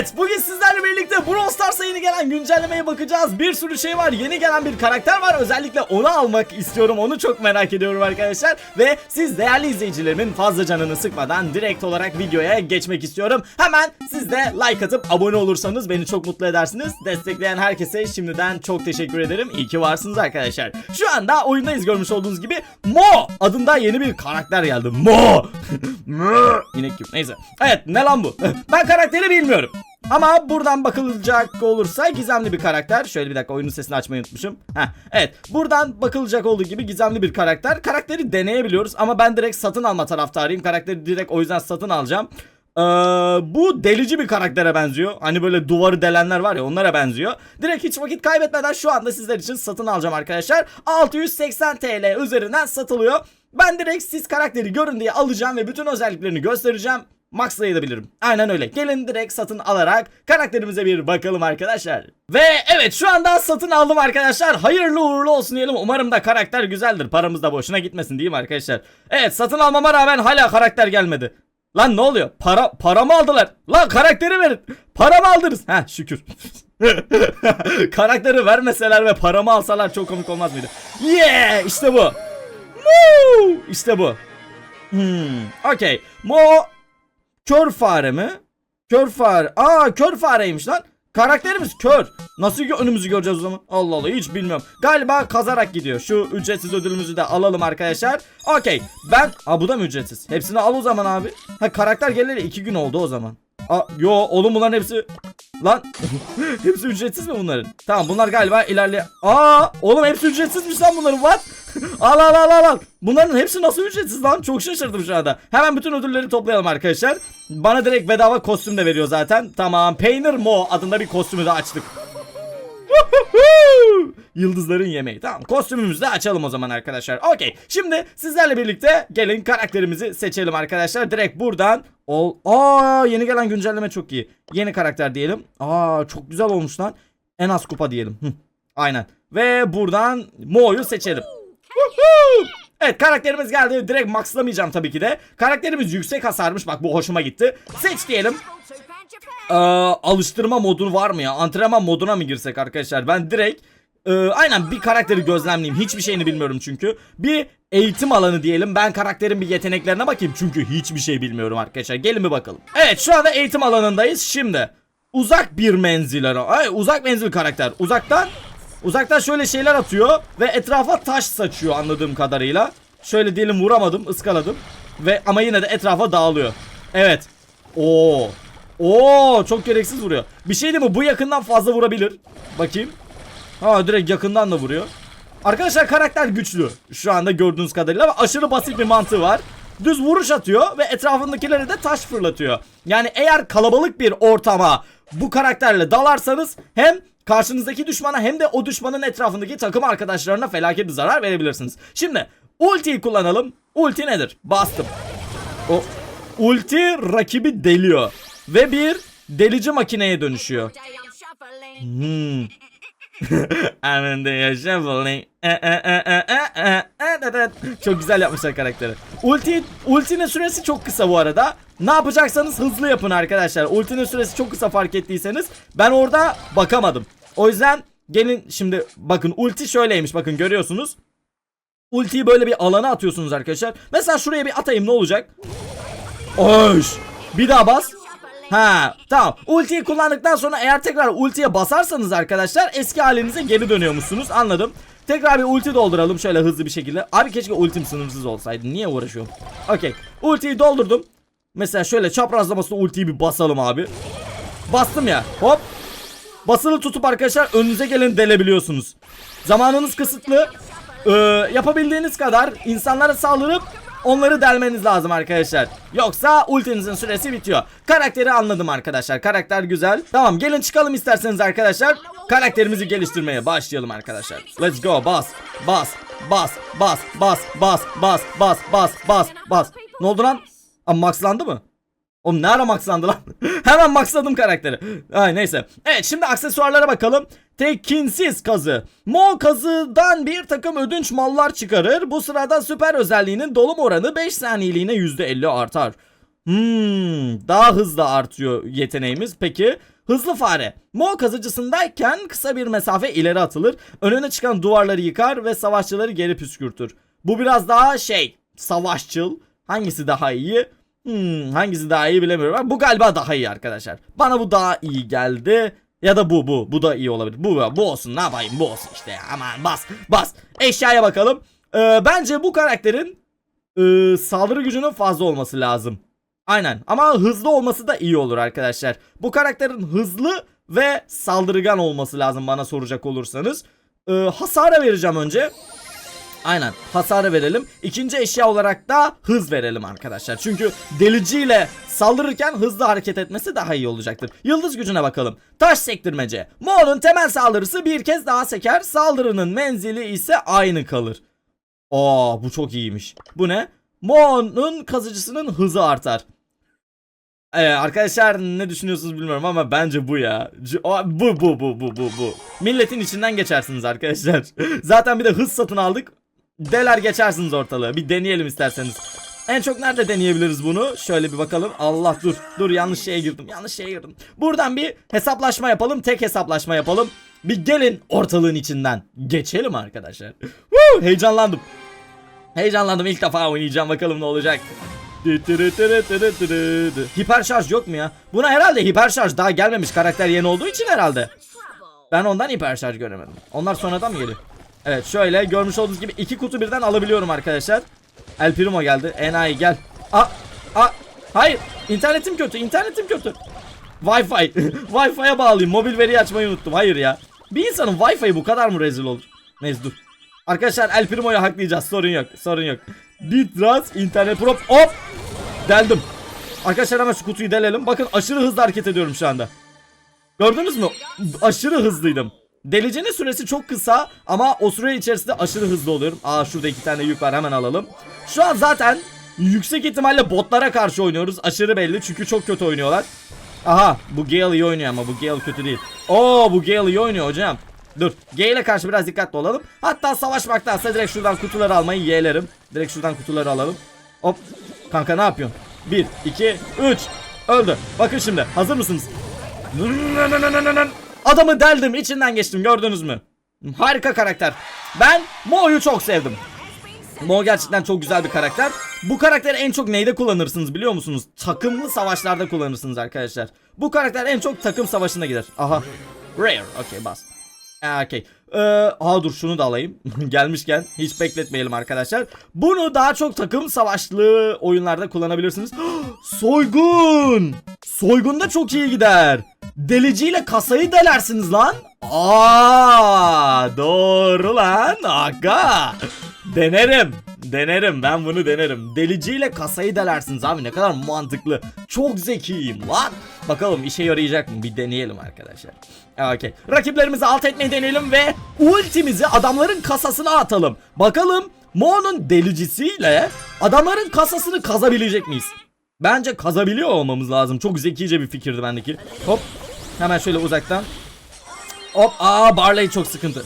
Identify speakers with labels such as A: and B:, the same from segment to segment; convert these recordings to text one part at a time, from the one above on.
A: Evet bugün sizlerle birlikte Brawl Stars'a yeni gelen güncellemeye bakacağız. Bir sürü şey var. Yeni gelen bir karakter var. Özellikle onu almak istiyorum. Onu çok merak ediyorum arkadaşlar. Ve siz değerli izleyicilerimin fazla canını sıkmadan direkt olarak videoya geçmek istiyorum. Hemen siz de like atıp abone olursanız beni çok mutlu edersiniz. Destekleyen herkese şimdiden çok teşekkür ederim. İyi ki varsınız arkadaşlar. Şu anda oyundayız görmüş olduğunuz gibi. Mo adında yeni bir karakter geldi. Mo. İnek gibi. Neyse. Evet ne lan bu? Ben karakteri bilmiyorum. Ama buradan bakılacak olursa gizemli bir karakter. Şöyle bir dakika oyunun sesini açmayı unutmuşum. Heh, evet. Buradan bakılacak olduğu gibi gizemli bir karakter. Karakteri deneyebiliyoruz ama ben direkt satın alma taraftarıyım. Karakteri direkt o yüzden satın alacağım. Ee, bu delici bir karaktere benziyor. Hani böyle duvarı delenler var ya onlara benziyor. Direkt hiç vakit kaybetmeden şu anda sizler için satın alacağım arkadaşlar. 680 TL üzerinden satılıyor. Ben direkt siz karakteri görün diye alacağım ve bütün özelliklerini göstereceğim. Maxlayabilirim. Aynen öyle. Gelin direkt satın alarak karakterimize bir bakalım arkadaşlar. Ve evet şu anda satın aldım arkadaşlar. Hayırlı uğurlu olsun diyelim. Umarım da karakter güzeldir. Paramız da boşuna gitmesin değil mi arkadaşlar? Evet satın almama rağmen hala karakter gelmedi. Lan ne oluyor? Para para mı aldılar? Lan karakteri verin. Para mı aldınız? Ha şükür. karakteri vermeseler ve paramı alsalar çok komik olmaz mıydı? Yeah işte bu. Woo! İşte bu. Hmm, okey. Mo Kör fare mi? Kör fare. Aa kör fareymiş lan. Karakterimiz kör. Nasıl önümüzü göreceğiz o zaman? Allah Allah hiç bilmiyorum. Galiba kazarak gidiyor. Şu ücretsiz ödülümüzü de alalım arkadaşlar. Okey. Ben... Aa bu da mı ücretsiz? Hepsini al o zaman abi. Ha karakter geleli iki gün oldu o zaman. Aa yo oğlum bunların hepsi... Lan hepsi ücretsiz mi bunların? Tamam bunlar galiba ilerle... Aa oğlum hepsi ücretsizmiş lan bunların what? Al al al al al. Bunların hepsi nasıl ücretsiz lan? Çok şaşırdım şu anda. Hemen bütün ödülleri toplayalım arkadaşlar. Bana direkt bedava kostüm de veriyor zaten. Tamam Painter Mo adında bir kostümü de açtık. Yıldızların yemeği. Tamam kostümümüzü de açalım o zaman arkadaşlar. Okey. Şimdi sizlerle birlikte gelin karakterimizi seçelim arkadaşlar. Direkt buradan ol. Aa yeni gelen güncelleme çok iyi. Yeni karakter diyelim. Aa çok güzel olmuş lan. En az kupa diyelim. Aynen. Ve buradan Mo'yu seçelim. Evet karakterimiz geldi. Direkt maxlamayacağım tabii ki de. Karakterimiz yüksek hasarmış. Bak bu hoşuma gitti. Seç diyelim. Ee, alıştırma modu var mı ya? Antrenman moduna mı girsek arkadaşlar? Ben direkt e, aynen bir karakteri gözlemleyeyim. Hiçbir şeyini bilmiyorum çünkü. Bir eğitim alanı diyelim. Ben karakterin bir yeteneklerine bakayım. Çünkü hiçbir şey bilmiyorum arkadaşlar. Gelin bir bakalım. Evet şu anda eğitim alanındayız. Şimdi uzak bir menzil. Ay uzak menzil karakter. Uzaktan Uzaktan şöyle şeyler atıyor ve etrafa taş saçıyor anladığım kadarıyla. Şöyle diyelim vuramadım, ıskaladım ve ama yine de etrafa dağılıyor. Evet. Oo. Oo, çok gereksiz vuruyor. Bir şey değil mi? Bu yakından fazla vurabilir. Bakayım. Ha direkt yakından da vuruyor. Arkadaşlar karakter güçlü. Şu anda gördüğünüz kadarıyla ve aşırı basit bir mantığı var. Düz vuruş atıyor ve etrafındakilere de taş fırlatıyor. Yani eğer kalabalık bir ortama bu karakterle dalarsanız hem karşınızdaki düşmana hem de o düşmanın etrafındaki takım arkadaşlarına felaket bir zarar verebilirsiniz. Şimdi ultiyi kullanalım. Ulti nedir? Bastım. O ulti rakibi deliyor ve bir delici makineye dönüşüyor. Hmm. Çok güzel yapmışlar karakteri. Ulti, ultinin süresi çok kısa bu arada. Ne yapacaksanız hızlı yapın arkadaşlar. Ultinin süresi çok kısa fark ettiyseniz. Ben orada bakamadım. O yüzden gelin şimdi bakın ulti şöyleymiş bakın görüyorsunuz. Ultiyi böyle bir alana atıyorsunuz arkadaşlar. Mesela şuraya bir atayım ne olacak? Oş. Bir daha bas. Ha tamam. Ultiyi kullandıktan sonra eğer tekrar ultiye basarsanız arkadaşlar eski halinize geri dönüyormuşsunuz. Anladım. Tekrar bir ulti dolduralım şöyle hızlı bir şekilde. Abi keşke ultim sınırsız olsaydı. Niye uğraşıyorum? Okey. Ultiyi doldurdum. Mesela şöyle çaprazlamasına ultiyi bir basalım abi. Bastım ya. Hop. Basılı tutup arkadaşlar önünüze geleni delebiliyorsunuz. Zamanınız kısıtlı. Ee, yapabildiğiniz kadar insanlara saldırıp onları delmeniz lazım arkadaşlar. Yoksa ultinizin süresi bitiyor. Karakteri anladım arkadaşlar. Karakter güzel. Tamam gelin çıkalım isterseniz arkadaşlar. Karakterimizi geliştirmeye başlayalım arkadaşlar. Let's go bas bas bas bas bas bas bas bas bas bas bas. Ne oldu lan? Aa, maxlandı mı? Oğlum ne ara maxlandı lan? Hemen maxladım karakteri. Ay neyse. Evet şimdi aksesuarlara bakalım. Tekinsiz kazı. Mo kazıdan bir takım ödünç mallar çıkarır. Bu sırada süper özelliğinin dolum oranı 5 saniyeliğine %50 artar. Hmm, daha hızlı artıyor yeteneğimiz. Peki hızlı fare. Mo kazıcısındayken kısa bir mesafe ileri atılır. Önüne çıkan duvarları yıkar ve savaşçıları geri püskürtür. Bu biraz daha şey savaşçıl. Hangisi daha iyi? Hmm, hangisi daha iyi bilemiyorum. ama Bu galiba daha iyi arkadaşlar. Bana bu daha iyi geldi. Ya da bu bu. Bu da iyi olabilir. Bu bu olsun ne yapayım bu olsun işte. Aman bas bas. Eşyaya bakalım. Ee, bence bu karakterin e, saldırı gücünün fazla olması lazım. Aynen ama hızlı olması da iyi olur arkadaşlar. Bu karakterin hızlı ve saldırgan olması lazım bana soracak olursanız. Ee, hasara vereceğim önce. Aynen hasarı verelim. İkinci eşya olarak da hız verelim arkadaşlar. Çünkü deliciyle saldırırken hızlı hareket etmesi daha iyi olacaktır. Yıldız gücüne bakalım. Taş sektirmece. Mo'nun temel saldırısı bir kez daha seker. Saldırının menzili ise aynı kalır. Aa bu çok iyiymiş. Bu ne? Mo'nun kazıcısının hızı artar. Ee, arkadaşlar ne düşünüyorsunuz bilmiyorum ama bence bu ya. Bu bu bu bu bu bu. Milletin içinden geçersiniz arkadaşlar. Zaten bir de hız satın aldık. Deler geçersiniz ortalığı. Bir deneyelim isterseniz. En çok nerede deneyebiliriz bunu? Şöyle bir bakalım. Allah dur. Dur yanlış şeye girdim. Yanlış şeye girdim. Buradan bir hesaplaşma yapalım. Tek hesaplaşma yapalım. Bir gelin ortalığın içinden. Geçelim arkadaşlar. Woo, heyecanlandım. Heyecanlandım ilk defa oynayacağım bakalım ne olacak. Hiper şarj yok mu ya? Buna herhalde hiper şarj daha gelmemiş karakter yeni olduğu için herhalde. Ben ondan hiper şarj göremedim. Onlar sonradan mı geliyor? Evet şöyle görmüş olduğunuz gibi iki kutu birden alabiliyorum arkadaşlar. El Primo geldi. Enayi gel. A a hayır internetim kötü internetim kötü. Wi-Fi. Wi-Fi'ye bağlayayım. Mobil veriyi açmayı unuttum. Hayır ya. Bir insanın Wi-Fi bu kadar mı rezil olur? Neyse dur. Arkadaşlar El Primo'yu haklayacağız. Sorun yok. Sorun yok. Bitras internet prop. Hop. Deldim. Arkadaşlar hemen şu kutuyu delelim. Bakın aşırı hızlı hareket ediyorum şu anda. Gördünüz mü? Aşırı hızlıydım. Delicinin süresi çok kısa ama o süre içerisinde aşırı hızlı oluyorum. Aa şurada iki tane yük var hemen alalım. Şu an zaten yüksek ihtimalle botlara karşı oynuyoruz. Aşırı belli çünkü çok kötü oynuyorlar. Aha bu Gale iyi oynuyor ama bu Gale kötü değil. Oo bu Gale iyi oynuyor hocam. Dur Gale'e karşı biraz dikkatli olalım. Hatta savaşmaktansa direkt şuradan kutuları almayı yeğlerim. Direkt şuradan kutuları alalım. Hop. Kanka ne yapıyorsun? 1, 2, 3. Öldü. Bakın şimdi. Hazır mısınız? Adamı deldim. içinden geçtim. Gördünüz mü? Harika karakter. Ben Mo'yu çok sevdim. Mo gerçekten çok güzel bir karakter. Bu karakteri en çok neyde kullanırsınız biliyor musunuz? Takımlı savaşlarda kullanırsınız arkadaşlar. Bu karakter en çok takım savaşına gider. Aha. Rare. Okey bas. Ee, Okey. Ee, aa dur şunu da alayım. Gelmişken hiç bekletmeyelim arkadaşlar. Bunu daha çok takım savaşlı oyunlarda kullanabilirsiniz. Soygun. Soygun da çok iyi gider. Deliciyle kasayı delersiniz lan. Aa, doğru lan. Aga. Denerim. Denerim. Ben bunu denerim. Deliciyle kasayı delersiniz abi. Ne kadar mantıklı. Çok zekiyim lan. Bakalım işe yarayacak mı? Bir deneyelim arkadaşlar. Okey. Rakiplerimizi alt etmeyi deneyelim ve ultimizi adamların kasasına atalım. Bakalım Mo'nun delicisiyle adamların kasasını kazabilecek miyiz? Bence kazabiliyor olmamız lazım. Çok zekice bir fikirdi bendeki. Hop. Hemen şöyle uzaktan. Hop. Aa Barley çok sıkıntı.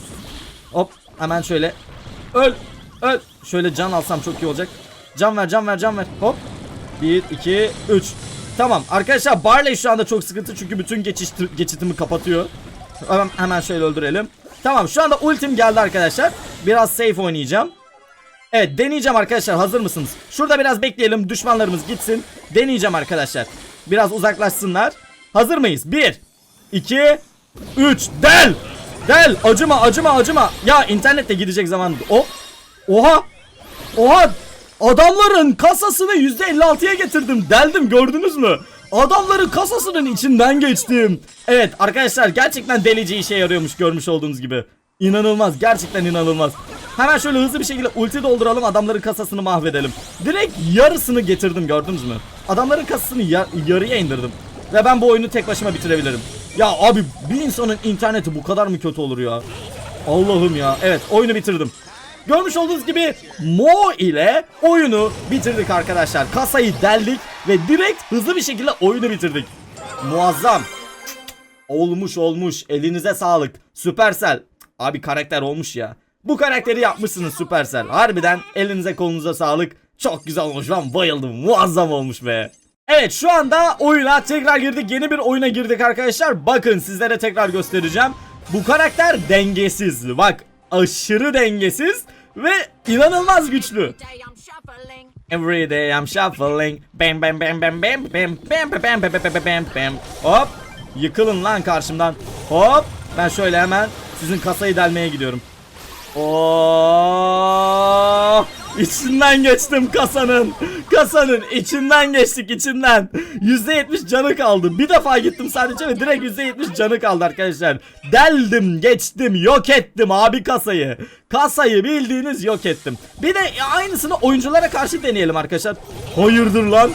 A: Hop. Hemen şöyle. Öl. Öl. Şöyle can alsam çok iyi olacak. Can ver can ver can ver. Hop. 1, 2, 3. Tamam arkadaşlar Barley şu anda çok sıkıntı çünkü bütün geçiş geçitimi kapatıyor. Hemen, hemen şöyle öldürelim. Tamam şu anda ultim geldi arkadaşlar. Biraz safe oynayacağım. Evet deneyeceğim arkadaşlar hazır mısınız? Şurada biraz bekleyelim düşmanlarımız gitsin. Deneyeceğim arkadaşlar. Biraz uzaklaşsınlar. Hazır mıyız? 1 2 3 Del! Del! Acıma acıma acıma. Ya internette gidecek zaman. O Oha! Oha! Adamların kasasını %56'ya getirdim. Deldim gördünüz mü? Adamların kasasının içinden geçtim. Evet arkadaşlar gerçekten delici işe yarıyormuş görmüş olduğunuz gibi. İnanılmaz gerçekten inanılmaz. Hemen şöyle hızlı bir şekilde ulti dolduralım adamların kasasını mahvedelim. Direkt yarısını getirdim gördünüz mü? Adamların kasasını ya- yarıya indirdim. Ve ben bu oyunu tek başıma bitirebilirim. Ya abi bir insanın interneti bu kadar mı kötü olur ya? Allah'ım ya. Evet oyunu bitirdim. Görmüş olduğunuz gibi Mo ile oyunu bitirdik arkadaşlar. Kasayı deldik ve direkt hızlı bir şekilde oyunu bitirdik. Muazzam. Olmuş olmuş. Elinize sağlık. Supercell. Abi karakter olmuş ya. Bu karakteri yapmışsınız Supercell. Harbiden elinize kolunuza sağlık. Çok güzel olmuş. Ben bayıldım. Muazzam olmuş be. Evet şu anda oyuna tekrar girdik. Yeni bir oyuna girdik arkadaşlar. Bakın sizlere tekrar göstereceğim. Bu karakter dengesiz. Bak aşırı dengesiz ve inanılmaz güçlü. Every day I'm shuffling. Bam bam bam bam bam bam bam bam bam bam bam bam. Hop. Yıkılın lan karşımdan. Hop. Ben şöyle hemen sizin kasayı delmeye gidiyorum. Oo! İçinden geçtim kasanın. Kasanın içinden geçtik içinden. %70 canı kaldı. Bir defa gittim sadece ve direkt %70 canı kaldı arkadaşlar. Deldim, geçtim, yok ettim abi kasayı. Kasayı bildiğiniz yok ettim. Bir de aynısını oyunculara karşı deneyelim arkadaşlar. Hayırdır lan?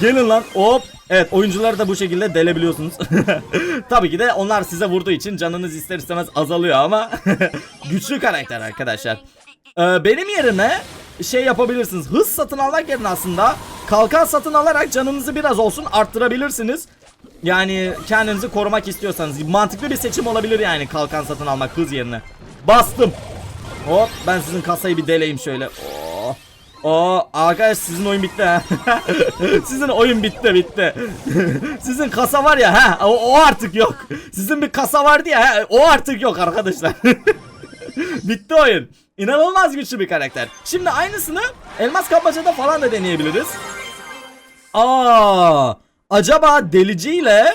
A: Gelin lan. Hop. Evet oyuncuları da bu şekilde delebiliyorsunuz. Tabii ki de onlar size vurduğu için canınız ister istemez azalıyor ama güçlü karakter arkadaşlar. Ee, benim yerime şey yapabilirsiniz. Hız satın almak yerine aslında kalkan satın alarak canınızı biraz olsun arttırabilirsiniz. Yani kendinizi korumak istiyorsanız mantıklı bir seçim olabilir yani kalkan satın almak hız yerine. Bastım. Hop ben sizin kasayı bir deleyim şöyle. Oo. Oo arkadaş sizin oyun bitti ha. sizin oyun bitti bitti. sizin kasa var ya ha o, o artık yok. Sizin bir kasa vardı ya ha, o artık yok arkadaşlar. bitti oyun. İnanılmaz güçlü bir karakter. Şimdi aynısını elmas kapmacada falan da deneyebiliriz. Aa, acaba deliciyle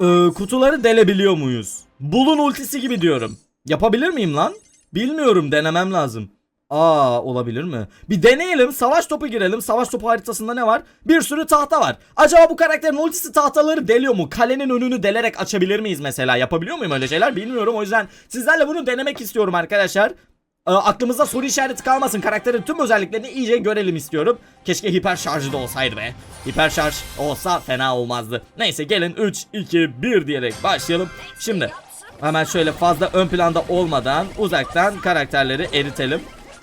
A: e, kutuları delebiliyor muyuz? Bulun ultisi gibi diyorum. Yapabilir miyim lan? Bilmiyorum denemem lazım. Aa olabilir mi? Bir deneyelim. Savaş topu girelim. Savaş topu haritasında ne var? Bir sürü tahta var. Acaba bu karakterin ultisi tahtaları deliyor mu? Kalenin önünü delerek açabilir miyiz mesela? Yapabiliyor muyum öyle şeyler? Bilmiyorum. O yüzden sizlerle bunu denemek istiyorum arkadaşlar. E, aklımızda soru işareti kalmasın. Karakterin tüm özelliklerini iyice görelim istiyorum. Keşke hiper şarjı da olsaydı be. Hiper şarj olsa fena olmazdı. Neyse gelin 3, 2, 1 diyerek başlayalım. Şimdi hemen şöyle fazla ön planda olmadan uzaktan karakterleri eritelim.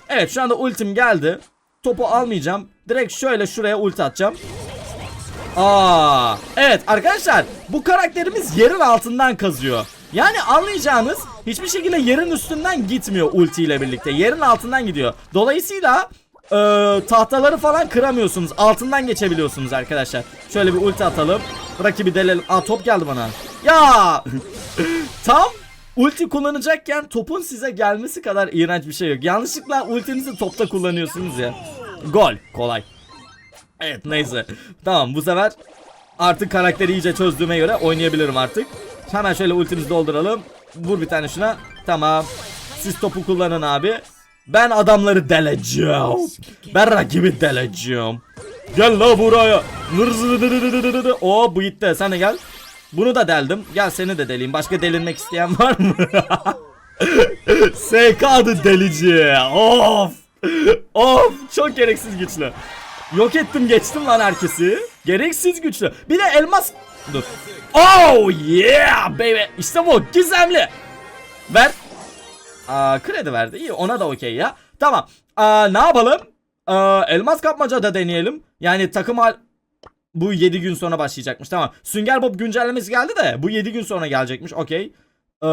A: Evet şu anda ultim geldi. Topu almayacağım. Direkt şöyle şuraya ulti atacağım. Aa, evet arkadaşlar bu karakterimiz yerin altından kazıyor. Yani anlayacağınız hiçbir şekilde yerin üstünden gitmiyor ulti ile birlikte. Yerin altından gidiyor. Dolayısıyla e, tahtaları falan kıramıyorsunuz. Altından geçebiliyorsunuz arkadaşlar. Şöyle bir ulti atalım. Rakibi delelim. Aa top geldi bana. Ya! Tam ulti kullanacakken topun size gelmesi kadar iğrenç bir şey yok. Yanlışlıkla ultinizi topta kullanıyorsunuz ya. Gol. Kolay. Evet neyse. Tamam bu sefer artık karakteri iyice çözdüğüme göre oynayabilirim artık. Hemen şöyle ultimizi dolduralım. Vur bir tane şuna. Tamam. Siz topu kullanın abi. Ben adamları deleceğim. Ben rakibi deleceğim. Gel la buraya. Oo bu gitti. Sen de gel. Bunu da deldim. Gel seni de deleyim. Başka delinmek isteyen var mı? SK adı delici. Of. Of. Çok gereksiz güçlü. Yok ettim geçtim lan herkesi. Gereksiz güçlü. Bir de elmas... Dur. Oh yeah baby. İşte bu. Gizemli. Ver. Aa, kredi verdi. İyi ona da okey ya. Tamam. Aa, ne yapalım? Aa, elmas kapmaca da deneyelim. Yani takım hal... Bu 7 gün sonra başlayacakmış. Tamam. Sünger Bob güncellemesi geldi de bu 7 gün sonra gelecekmiş. Okey. Ee,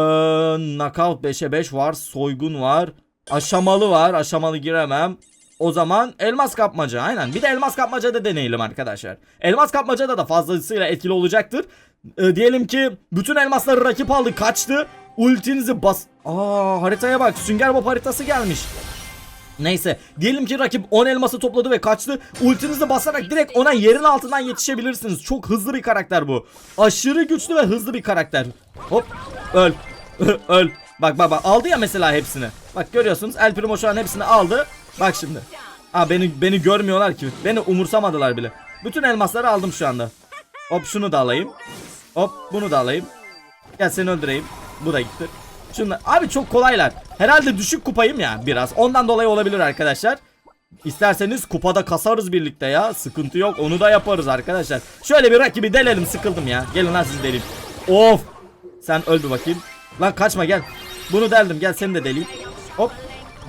A: knockout 5'e 5 var. Soygun var. Aşamalı var. Aşamalı giremem. O zaman elmas kapmaca aynen. Bir de elmas kapmaca da deneyelim arkadaşlar. Elmas kapmaca da fazlasıyla etkili olacaktır. Ee, diyelim ki bütün elmasları rakip aldı kaçtı. Ultinizi bas... Aa haritaya bak Sünger Bob haritası gelmiş. Neyse diyelim ki rakip 10 elması topladı ve kaçtı. Ultinizi basarak direkt ona yerin altından yetişebilirsiniz. Çok hızlı bir karakter bu. Aşırı güçlü ve hızlı bir karakter. Hop öl. öl. Bak bak bak aldı ya mesela hepsini. Bak görüyorsunuz El Primo şu an hepsini aldı. Bak şimdi. Aa beni beni görmüyorlar ki. Beni umursamadılar bile. Bütün elmasları aldım şu anda. Hop şunu da alayım. Hop bunu da alayım. Gel seni öldüreyim. Bu da gitti. Şunlar. Abi çok kolaylar. Herhalde düşük kupayım ya biraz. Ondan dolayı olabilir arkadaşlar. İsterseniz kupada kasarız birlikte ya. Sıkıntı yok. Onu da yaparız arkadaşlar. Şöyle bir rakibi delelim. Sıkıldım ya. Gelin lan sizi deleyim. Of. Sen öl bir bakayım. Lan kaçma gel. Bunu deldim. Gel seni de deleyim. Hop.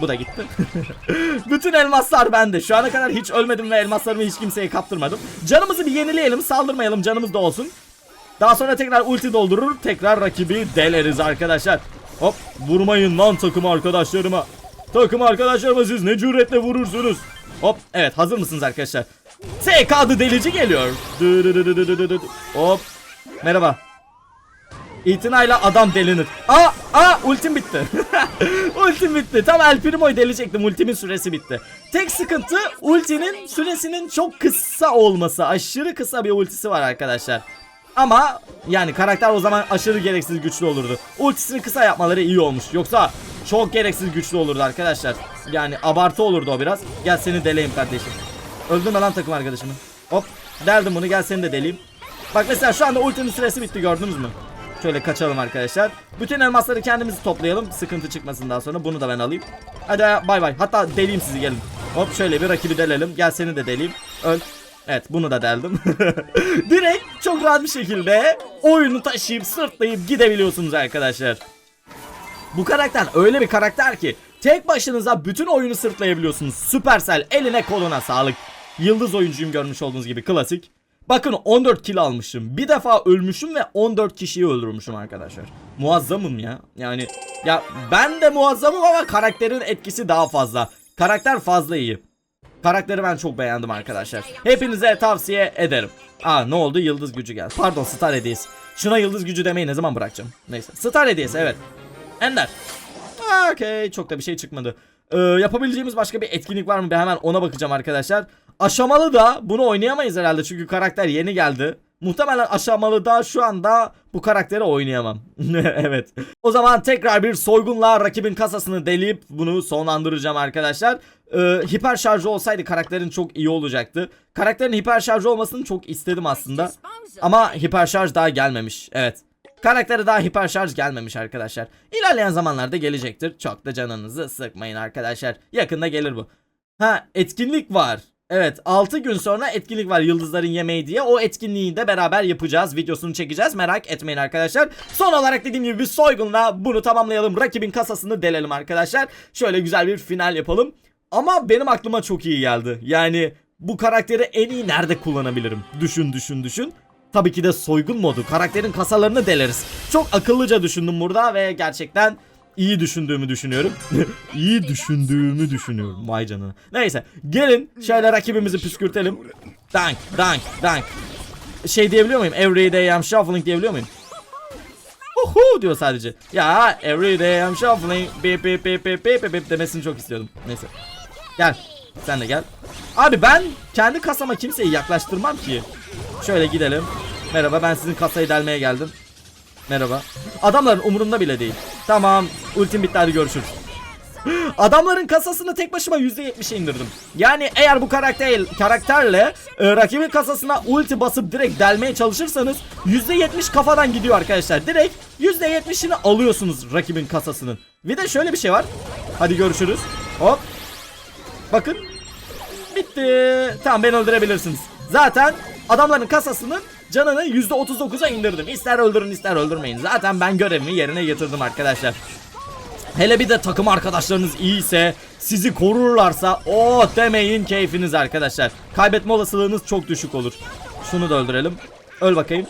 A: Bu da gitti. Bütün elmaslar bende. Şu ana kadar hiç ölmedim ve elmaslarımı hiç kimseye kaptırmadım. Canımızı bir yenileyelim. Saldırmayalım. Canımız da olsun. Daha sonra tekrar ulti doldurur. Tekrar rakibi deleriz arkadaşlar. Hop vurmayın lan takım arkadaşlarıma. Takım arkadaşlarıma siz ne cüretle vurursunuz. Hop evet hazır mısınız arkadaşlar? SK adı delici geliyor. Hop. Merhaba. İtinayla adam delinir. Aa, aa ultim bitti. ultim bitti. Tam El Primo'yu delecektim. Ultimin süresi bitti. Tek sıkıntı ultinin süresinin çok kısa olması. Aşırı kısa bir ultisi var arkadaşlar. Ama yani karakter o zaman aşırı gereksiz güçlü olurdu. Ultisini kısa yapmaları iyi olmuş. Yoksa çok gereksiz güçlü olurdu arkadaşlar. Yani abartı olurdu o biraz. Gel seni deleyim kardeşim. Öldürme lan takım arkadaşımı. Hop deldim bunu gel seni de deleyim. Bak mesela şu anda ultinin süresi bitti gördünüz mü? Şöyle kaçalım arkadaşlar. Bütün elmasları kendimiz toplayalım. Sıkıntı çıkmasın daha sonra. Bunu da ben alayım. Hadi bay bay. Hatta deleyim sizi gelin. Hop şöyle bir rakibi delelim. Gel seni de deleyim. Öl. Evet bunu da deldim. Direkt çok rahat bir şekilde oyunu taşıyıp sırtlayıp gidebiliyorsunuz arkadaşlar. Bu karakter öyle bir karakter ki tek başınıza bütün oyunu sırtlayabiliyorsunuz. Supercell eline koluna sağlık. Yıldız oyuncuyum görmüş olduğunuz gibi klasik. Bakın 14 kill almışım. Bir defa ölmüşüm ve 14 kişiyi öldürmüşüm arkadaşlar. Muazzamım ya. Yani ya ben de muazzamım ama karakterin etkisi daha fazla. Karakter fazla iyi. Karakteri ben çok beğendim arkadaşlar. Hepinize tavsiye ederim. Aa ne oldu? Yıldız gücü geldi. Pardon Star hediyesi. Şuna yıldız gücü demeyi ne zaman bırakacağım? Neyse. Star hediyesi evet. Ender. Okey çok da bir şey çıkmadı. Ee, yapabileceğimiz başka bir etkinlik var mı? Ben hemen ona bakacağım arkadaşlar. Aşamalı da bunu oynayamayız herhalde çünkü karakter yeni geldi. Muhtemelen aşamalı da şu anda bu karakteri oynayamam. evet. O zaman tekrar bir soygunla rakibin kasasını deleyip bunu sonlandıracağım arkadaşlar. Ee, hiper şarjı olsaydı karakterin çok iyi olacaktı. Karakterin hiper şarjı olmasını çok istedim aslında. Ama hiper şarj daha gelmemiş. Evet. Karaktere daha hiper şarj gelmemiş arkadaşlar. İlerleyen zamanlarda gelecektir. Çok da canınızı sıkmayın arkadaşlar. Yakında gelir bu. Ha etkinlik var. Evet 6 gün sonra etkinlik var Yıldızların Yemeği diye. O etkinliği de beraber yapacağız. Videosunu çekeceğiz. Merak etmeyin arkadaşlar. Son olarak dediğim gibi bir soygunla bunu tamamlayalım. Rakibin kasasını delelim arkadaşlar. Şöyle güzel bir final yapalım. Ama benim aklıma çok iyi geldi. Yani bu karakteri en iyi nerede kullanabilirim? Düşün düşün düşün. Tabii ki de soygun modu. Karakterin kasalarını deleriz. Çok akıllıca düşündüm burada ve gerçekten iyi düşündüğümü düşünüyorum. iyi düşündüğümü düşünüyorum. Vay canına. Neyse gelin şöyle rakibimizi püskürtelim. Dank dank dank. Şey diyebiliyor muyum? Every day I'm shuffling diyebiliyor muyum? Uhu diyor sadece. Ya every day I'm shuffling bip bip bip bip bip bip demesini çok istiyordum. Neyse. Gel. Sen de gel. Abi ben kendi kasama kimseyi yaklaştırmam ki. Şöyle gidelim. Merhaba ben sizin kasayı delmeye geldim. Merhaba. Adamların umurunda bile değil. Tamam. Ultim bitti hadi görüşürüz. Adamların kasasını tek başıma %70'e indirdim. Yani eğer bu karakter karakterle e, rakibin kasasına ulti basıp direkt delmeye çalışırsanız %70 kafadan gidiyor arkadaşlar. Direkt %70'ini alıyorsunuz rakibin kasasının. Bir de şöyle bir şey var. Hadi görüşürüz. Hop. Bakın. Bitti. Tamam beni öldürebilirsiniz. Zaten adamların kasasının canını %39'a indirdim. İster öldürün ister öldürmeyin. Zaten ben görevimi yerine getirdim arkadaşlar. Hele bir de takım arkadaşlarınız iyiyse sizi korurlarsa o demeyin keyfiniz arkadaşlar. Kaybetme olasılığınız çok düşük olur. Şunu da öldürelim. Öl bakayım.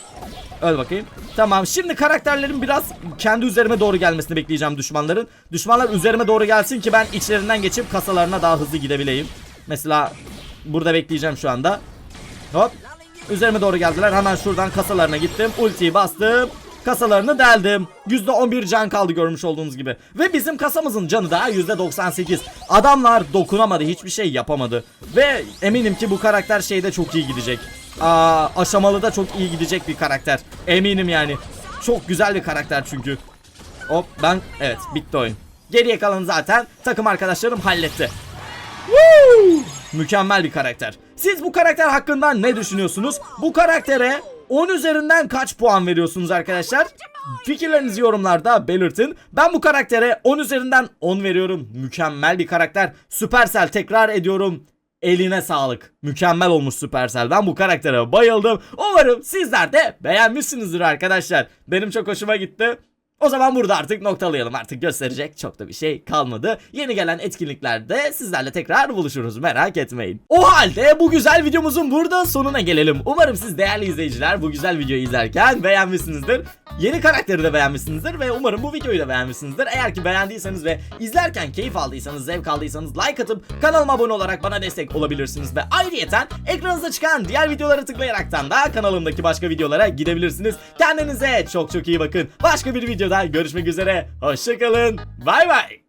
A: Öl bakayım. Tamam şimdi karakterlerin biraz kendi üzerime doğru gelmesini bekleyeceğim düşmanların. Düşmanlar üzerime doğru gelsin ki ben içlerinden geçip kasalarına daha hızlı gidebileyim. Mesela burada bekleyeceğim şu anda. Hop. Üzerime doğru geldiler. Hemen şuradan kasalarına gittim. Ultiyi bastım. Kasalarını deldim. %11 can kaldı görmüş olduğunuz gibi. Ve bizim kasamızın canı daha %98. Adamlar dokunamadı. Hiçbir şey yapamadı. Ve eminim ki bu karakter şeyde çok iyi gidecek. Aa, aşamalı da çok iyi gidecek bir karakter. Eminim yani. Çok güzel bir karakter çünkü. Hop ben evet bitti oyun. Geriye kalanı zaten takım arkadaşlarım halletti. Woo! Mükemmel bir karakter. Siz bu karakter hakkında ne düşünüyorsunuz? Bu karaktere 10 üzerinden kaç puan veriyorsunuz arkadaşlar? Fikirlerinizi yorumlarda belirtin. Ben bu karaktere 10 üzerinden 10 veriyorum. Mükemmel bir karakter. Supercell tekrar ediyorum. Eline sağlık. Mükemmel olmuş Supercell. Ben bu karaktere bayıldım. Umarım sizler de beğenmişsinizdir arkadaşlar. Benim çok hoşuma gitti. O zaman burada artık noktalayalım. Artık gösterecek çok da bir şey kalmadı. Yeni gelen etkinliklerde sizlerle tekrar buluşuruz. Merak etmeyin. O halde bu güzel videomuzun burada sonuna gelelim. Umarım siz değerli izleyiciler bu güzel videoyu izlerken beğenmişsinizdir. Yeni karakteri de beğenmişsinizdir ve umarım bu videoyu da beğenmişsinizdir. Eğer ki beğendiyseniz ve izlerken keyif aldıysanız, zevk aldıysanız like atıp kanalıma abone olarak bana destek olabilirsiniz. Ve ayrıyeten ekranınıza çıkan diğer videoları tıklayaraktan da kanalımdaki başka videolara gidebilirsiniz. Kendinize çok çok iyi bakın. Başka bir videoda görüşmek üzere. Hoşçakalın. Bay bay.